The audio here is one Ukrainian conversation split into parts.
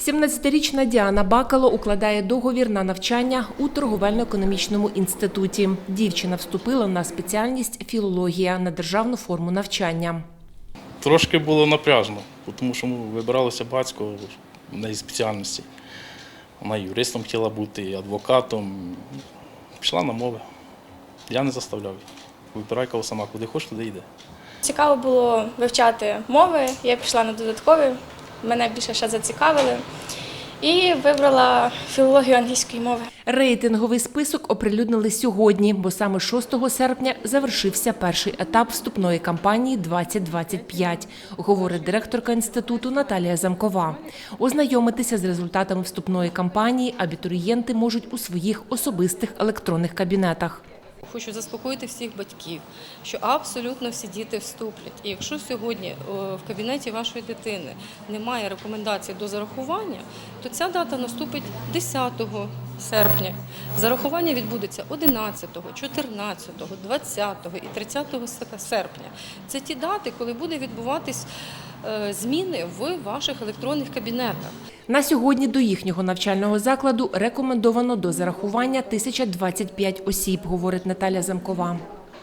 17-річна Діана Бакало укладає договір на навчання у торговельно-економічному інституті. Дівчина вступила на спеціальність філологія на державну форму навчання. Трошки було напряжно, тому що ми вибиралося батько в неї спеціальності. Вона юристом хотіла бути, і адвокатом. Пішла на мови. Я не заставляв її. Вибирай кого сама, куди хочеш, туди йде. Цікаво було вивчати мови. Я пішла на додаткові, мене більше ще зацікавили. І вибрала філологію англійської мови. Рейтинговий список оприлюднили сьогодні, бо саме 6 серпня завершився перший етап вступної кампанії 2025, говорить директорка інституту Наталія Замкова. Ознайомитися з результатами вступної кампанії абітурієнти можуть у своїх особистих електронних кабінетах. Хочу заспокоїти всіх батьків, що абсолютно всі діти вступлять. І якщо сьогодні в кабінеті вашої дитини немає рекомендацій до зарахування, то ця дата наступить 10 серпня. Зарахування відбудеться 11, 14, 20 і 30 серпня. Це ті дати, коли буде відбуватись е, зміни в ваших електронних кабінетах. На сьогодні до їхнього навчального закладу рекомендовано до зарахування 1025 осіб, говорить Наталя Замкова.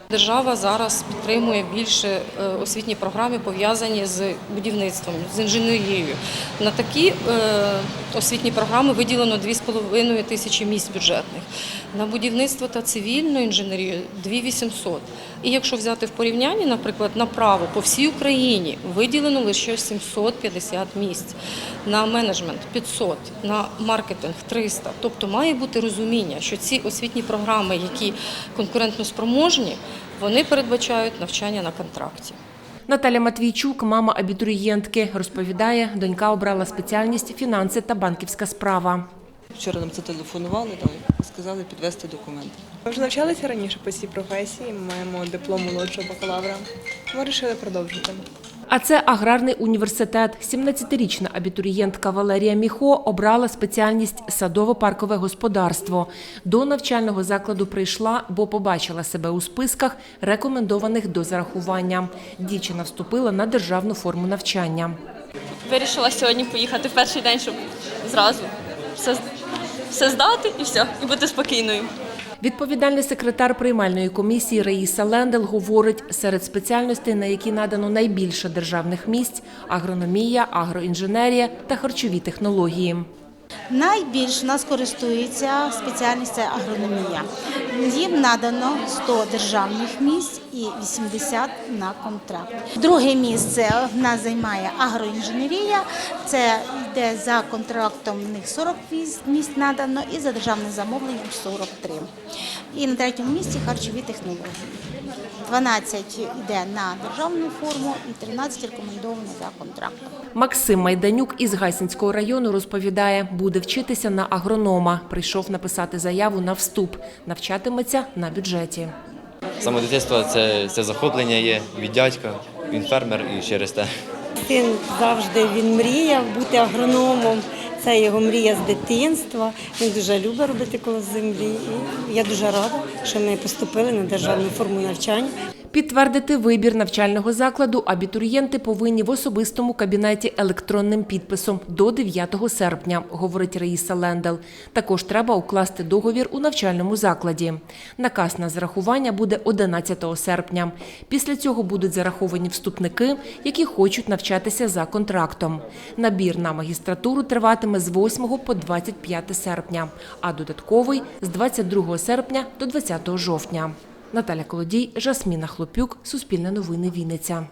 Держава зараз підтримує більше е, освітні програми, пов'язані з будівництвом, з інженерією. На такі е, освітні програми виділено 2,5 тисячі місць бюджетних. На будівництво та цивільну інженерію 2800. І якщо взяти в порівнянні, наприклад, на право по всій Україні виділено лише 750 місць, на менеджмент 500, на маркетинг 300. Тобто має бути розуміння, що ці освітні програми, які конкурентно спроможні, вони передбачають навчання на контракті. Наталя Матвійчук, мама абітурієнтки, розповідає, донька обрала спеціальність фінанси та банківська справа. Вчора нам зателефонували, там сказали підвести документи. Ми вже навчалися раніше по цій професії, маємо диплом молодшого бакалавра. Ми вирішили продовжити. А це аграрний університет. 17-річна абітурієнтка Валерія Міхо обрала спеціальність садово-паркове господарство. До навчального закладу прийшла, бо побачила себе у списках, рекомендованих до зарахування. Дівчина вступила на державну форму навчання. Вирішила сьогодні поїхати в перший день, щоб зразу все, все здати і все, і бути спокійною. Відповідальний секретар приймальної комісії Раїса Лендел говорить, серед спеціальностей, на які надано найбільше державних місць – агрономія, агроінженерія та харчові технології. Найбільш у нас користується спеціальність агрономія. Їм надано 100 державних місць і 80 на контракт. Друге місце в нас займає агроінженерія. Це йде за контрактом в них 40 місць- місць надано і за державним замовленням 43. І на третьому місці харчові технології. 12 йде на державну форму і 13 рекомендовано за контрактом. Максим Майданюк із Гайсинського району розповідає, буде вчитися на агронома. Прийшов написати заяву на вступ. Навчатиметься на бюджеті. Саме дитинство це, це захоплення є від дядька, він фермер і через те. Син завжди він мріяв бути агрономом. Це його мрія з дитинства. Він дуже любить робити коло землі. І я дуже рада, що ми поступили на державну форму навчання. Підтвердити вибір навчального закладу абітурієнти повинні в особистому кабінеті електронним підписом до 9 серпня, говорить Раїса Лендел. Також треба укласти договір у навчальному закладі. Наказ на зарахування буде 11 серпня. Після цього будуть зараховані вступники, які хочуть навчатися за контрактом. Набір на магістратуру триватиме з 8 по 25 серпня, а додатковий з 22 серпня до 20 жовтня. Наталя Колодій, Жасміна Хлопюк, Суспільне новини Вінниця.